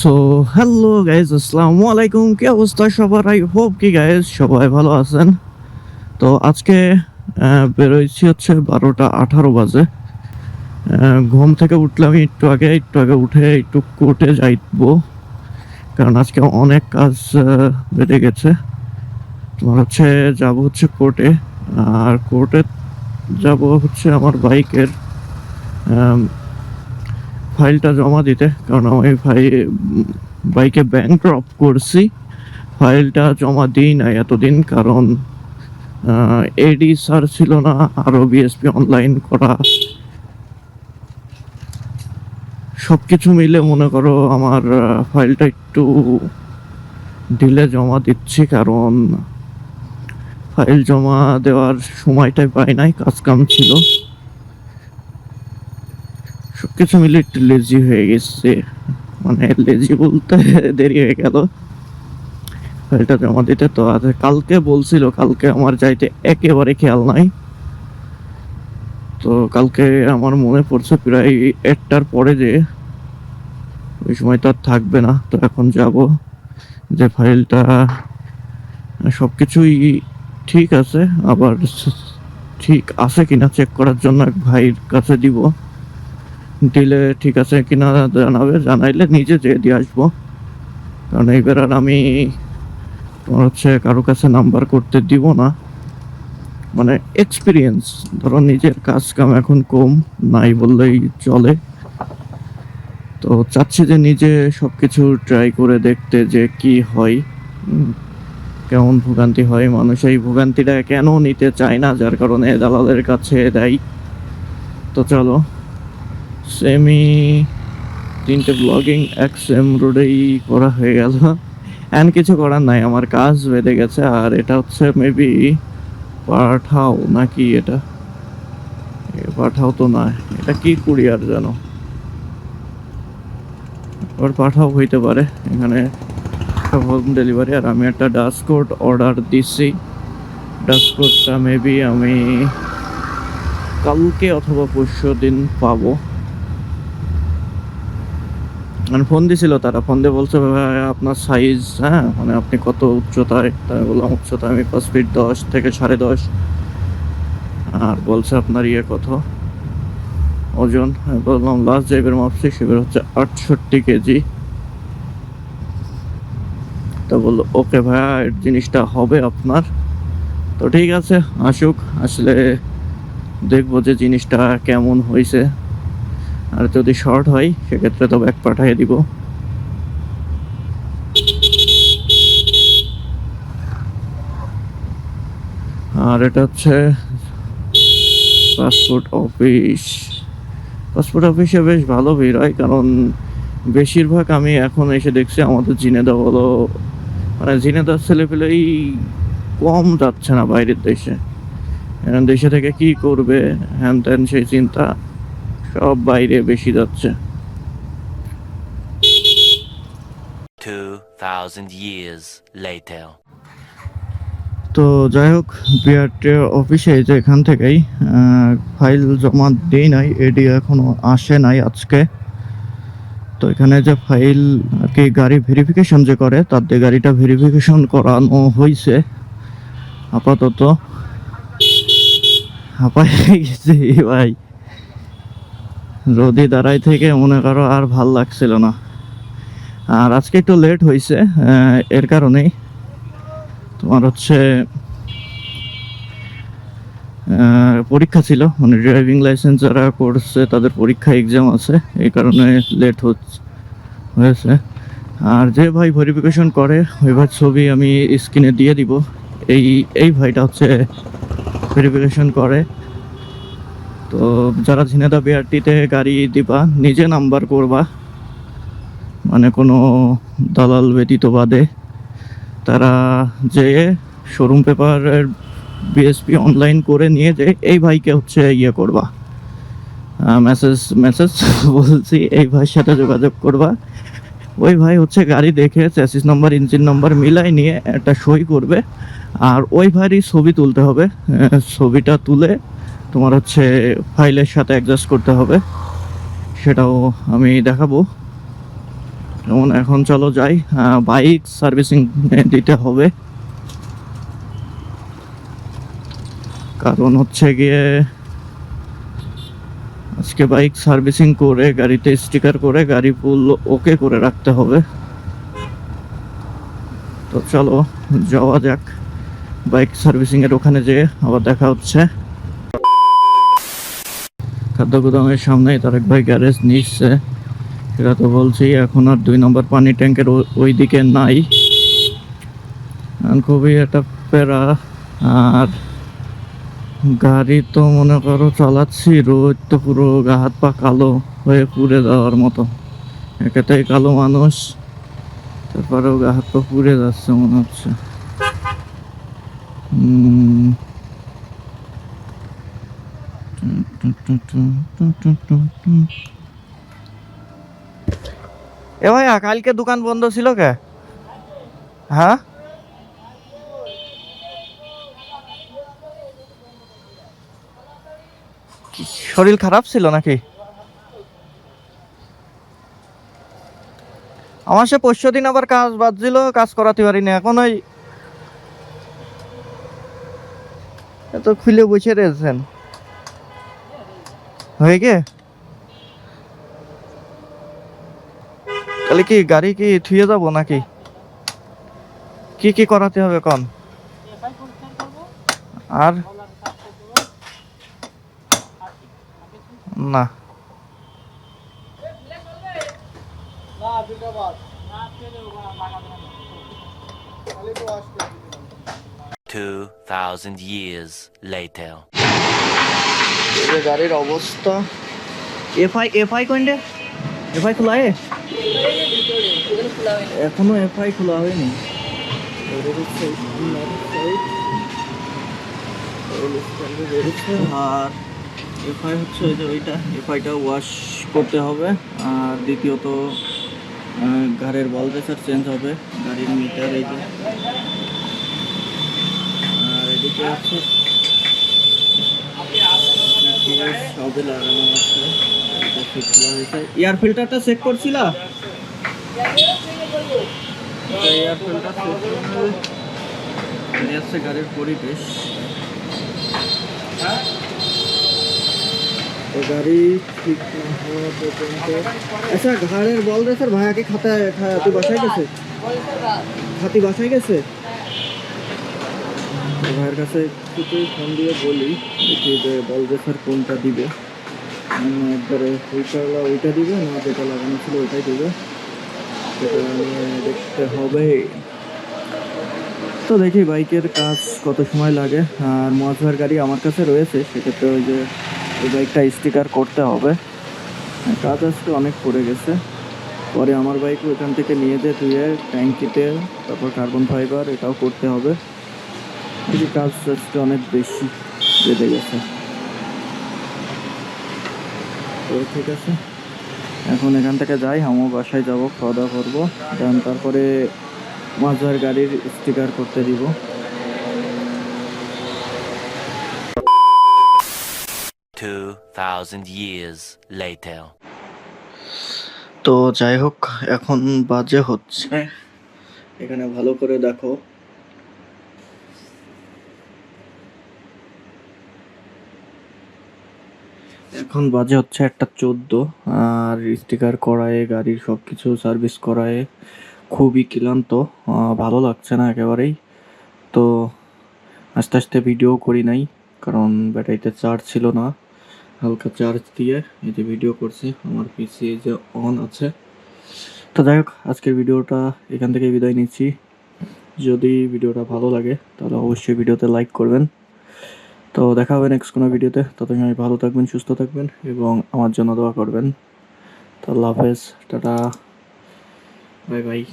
So hello guys আসসালামু আলাইকুম। কি অবস্থা সবার? আই হোপ কি গাইজ সবাই ভালো আছেন? তো আজকে আহ, বেরোইছি হচ্ছে বারোটা আঠারো বাজে। ঘুম থেকে উঠলাম একটু আগে একটু আগে উঠে একটু কোর্টে যাইবো। কারণ আজকে অনেক কাজ বেড়ে গেছে। তোমার হচ্ছে যাব হচ্ছে কোর্টে। আর কোর্টে যাব হচ্ছে আমার বাইকের ফাইলটা জমা দিতে, কারণ আমি ভাই বাইকে ব্যাংক ড্রপ করছি। ফাইলটা জমা দিই না এতদিন, কারণ এডি স্যার ছিল না আরও বিএসপি অনলাইন করা। সব কিছু মিলে মনে করো আমার ফাইলটা একটু ডিলে জমা দিচ্ছি, কারণ ফাইল জমা দেওয়ার সময়টাই পাই নাই, কাজ কাম ছিল। সবকিছু মিলে একটু লেজি হয়ে গেছে। মানে লেজি বলতে দেরি হয়ে গেল। ফাইলটা জমা দিতে তো আর কালকে বলছিল, কালকে আমার যাইতে একেবারে খেয়াল নাই। তো কালকে আমার মনে পড়ছে প্রায় একটার পরে যে ওই সময় তো আর থাকবে না, তো এখন যাব। যে ফাইলটা সব কিছুই ঠিক আছে, আবার ঠিক আছে কিনা চেক করার জন্য এক ভাইয়ের কাছে দিব। দিলে ঠিক আছে কিনা জানাবে, জানাইলে নিজে যেয়ে দিয়ে আসব। কারণ এইবার আর আমি তোমার হচ্ছে কারও কাছে নাম্বার করতে দিব না। মানে এক্সপিরিয়েন্স ধরো নিজের কাজ কাম এখন কম, নাই বললেই চলে। তো চাচ্ছি যে নিজে সব কিছু ট্রাই করে দেখতে যে কি হয়। কেমন ভোগান্তি হয় মানুষ। এই ভোগান্তিটা কেন নিতে চায় না, যার কারণে দালালের কাছে দেয়। তো চলো। সেমি তিনটে ব্লগিং এক সেম রোডেই করা হয়ে গেল। এন্ড কিছু করার নাই, আমার কাজ বেঁধে গেছে, আর এটা হচ্ছে মেবি পাঠাও নাকি এটা? পাঠাও তো না এটা কি কুরিয়ার যেন ওর পাঠাও হইতে পারে, এখানে হোম ডেলিভারি আর আমি একটা ডাস্কোড অর্ডার দিচ্ছি ডাস্কোডটা মেবি আমি কালকে অথবা পরশু দিন পাবো। মানে ফোন দিছিল তারা। ফোন দিয়ে বলছে, ভাই, আপনার সাইজ হ্যাঁ মানে আপনি কত উচ্চতায়? তাই বললাম উচ্চতা আমি পাঁচ ফিট দশ থেকে সাড়ে দশ। আর বলছে, আপনার ইয়ে কত? ওজন বললাম লাস্ট জাইবের মাপছি সেগুলো হচ্ছে আটষট্টি কেজি। তো বলল, ওকে ভাইয়া জিনিসটা হবে আপনার? তো ঠিক আছে, আসুক। আসলে দেখব যে জিনিসটা কেমন হয়েছে আর যদি শর্ট হয়, সেক্ষেত্রে তো ব্যাক পাঠিয়ে দিব। আর এটা হচ্ছে পাসপোর্ট অফিস পাসপোর্ট অফিসে বেশ ভালো ভিড় হয়, কারণ বেশিরভাগ আমি এখন এসে দেখছি আমাদের জিনেদা বলো মানে জিনেদার ছেলেপেলেই কম যাচ্ছে না বাইরের দেশে। দেশে থেকে কি করবে? হ্যান ত্যান সেই চিন্তা। সব বাইরে বেশি যাচ্ছে। 2,000 years later. তো যাই হোক বিআরটি অফিসে যে এখান থেকেই ফাইল জমা দেই নাই এডি এখনও আসে নাই আজকে। তো এখানে যে ফাইল আর কি গাড়ি ভেরিফিকেশন যে করে তার দিয়ে গাড়িটা ভেরিফিকেশন করানো হয়েছে আপাতত। হাঁপাই গেছে ভাই রোদি দাঁড়াই থেকে মনে করো আর ভালো লাগছিল না। আর আজকে একটু লেট হয়েছে এর কারণেই। তোমার হচ্ছে পরীক্ষা ছিল মানে ড্রাইভিং লাইসেন্স যারা করছে, তাদের পরীক্ষা এক্সাম আছে, এই কারণে লেট হয়েছে। আর যে ভাই ভেরিফিকেশন করে, ওই ভাই ছবি আমি স্ক্রিনে দিয়ে দিব। এই এই ভাইটা হচ্ছে ভেরিফিকেশন করে। তো যারা ঝিনেদা বিআরটিতে গাড়ি দিবা, নিজে নাম্বার করবা। মানে কোনো দালাল ব্যতীত বাদে। তারা যে শোরুম পেপারের বিএসপি অনলাইন করে নিয়ে যে এই ভাইকে হচ্ছে ইয়ে করবা। মেসেজ মেসেজ বলছি, এই ভাইয়ের সাথে যোগাযোগ করবা। ওই ভাই হচ্ছে গাড়ি দেখে চ্যাসিস নাম্বার ইঞ্জিন নাম্বার মিলাই নিয়ে একটা সই করবে। আর ওই ভাইয়েরই ছবি তুলতে হবে। ছবিটা তুলে তোমার হচ্ছে ফাইলের সাথে অ্যাডজাস্ট করতে হবে। সেটাও আমি দেখাবো। যেমন এখন চলো যাই বাইক সার্ভিসিং দিতে হবে। কারণ হচ্ছে গিয়ে আজকে বাইক সার্ভিসিং করে, গাড়িতে স্টিকার করে, গাড়ি ফুল ওকে করে রাখতে হবে। তো চলো যাওয়া যাক। বাইক সার্ভিসিং এর ওখানে যেয়ে আবার দেখা হচ্ছে। খাদ্য গুদামের সামনেই তারেক ভাই গ্যারেজ নিচ্ছে সেটা তো বলছি, এখন আর দুই নম্বর পানি ট্যাঙ্কের ওই দিকে নাই। খুবই একটা প্যারা। আর গাড়ি তো মনে করো চালাচ্ছি, রোদ তো পুরো গা হাত পা কালো হয়ে পুড়ে যাওয়ার মতো। একেটাই কালো মানুষ, তারপরেও গা হাত পা পুড়ে যাচ্ছে মনে হচ্ছে। এ ভাইয়া, কালকে দোকান বন্ধ ছিল কে? হ্যাঁ? শরীর খারাপ ছিল নাকি? আমার সে পরশু দিন আবার কাজ বাজছিল, কাজ করাতে পারিনি, এখন ওই এত খুলে বসে রয়েছেন। হয়ে গে তাহলে কি গাড়ি কি থুয়ে যাব নাকি? কি কি করাতে হবে কন আর? না। Two thousand years later. যে গাড়ির অবস্থা। এফআই এফআই কোনটা এফআই খোলা है এখনও এফআই খোলা হয়নি। আর এফআই হচ্ছে ওই যে ওইটা। এফআইটা ওয়াশ করতে হবে। আর দ্বিতীয়ত গাড়ির বল প্রেসার চেঞ্জ হবে। গাড়ির মিটার এই যে। আর এদিকে হচ্ছে সবে লাগানো আছে এটা ঠিক করা হয়েছে। এয়ার ফিল্টারটা চেক করছিলা? এয়ার ফিল্টার চেক গাড়ির পরিবেশ। তো গাড়ি ঠিক না হওয়া পর্যন্ত। আচ্ছা ঘাড়ের বল রে স্যার ভাইয়াকে খাতায় খাতি বাসায় গেছে? খাতি বাসায় গেছে? ভাইয়ের কাছে কিছু ফোন দিয়ে বলি যে বল কোনটা দিবে। একবারে ওইটা ওইটা দিবে, না যেটা লাগানো ছিল ওইটাই দিবে। সেটা দেখতে হবে। তো দেখি বাইকের কাজ কত সময় লাগে। আর মহাজভার গাড়ি আমার কাছে রয়েছে, সেক্ষেত্রে ওই যে ওই বাইকটা স্টিকার করতে হবে। কাজ আজকে অনেক পড়ে গেছে। পরে আমার বাইক ওইখান থেকে নিয়ে যেয়ে ধুয়ে ট্যাঙ্কিতে, তারপর কার্বন ফাইবার এটাও করতে হবে। এই কাজ আজকে অনেক বেশি বেড়ে গেছে। তো ঠিক আছে। এখন এখান থেকে যাই আমার বাসায় যাব খাওয়া দাওয়া করব। দেন তারপরে মাঝার গাড়ির স্টিকার করতে দিব। Two thousand years তো যাই হোক এখন বাজে হচ্ছে। এখানে ভালো করে দেখো। এখন বাজে হচ্ছে একটা চোদ্দ, আর স্টিকার করায়, গাড়ির সব কিছু সার্ভিস করায় খুবই ক্লান্ত ভালো লাগছে না একেবারেই। তো আস্তে আস্তে ভিডিও করি নাই, কারণ ব্যাটারিতে চার্জ ছিল না, হালকা চার্জ দিয়ে এই যে ভিডিও করছি, আমার পিসি যে অন আছে। তো যাই হোক, আজকের ভিডিওটা এখান থেকে বিদায় নিচ্ছি। যদি ভিডিওটা ভালো লাগে, তাহলে অবশ্যই ভিডিওতে লাইক করবেন। তো দেখা হবে নেক্সট কোনো ভিডিওতে। ততক্ষণ ভালো থাকবেন, সুস্থ থাকবেন এবং আমার জন্য দোয়া করবেন। তো আল্লাহ হাফেজ, টাটা। Bye bye.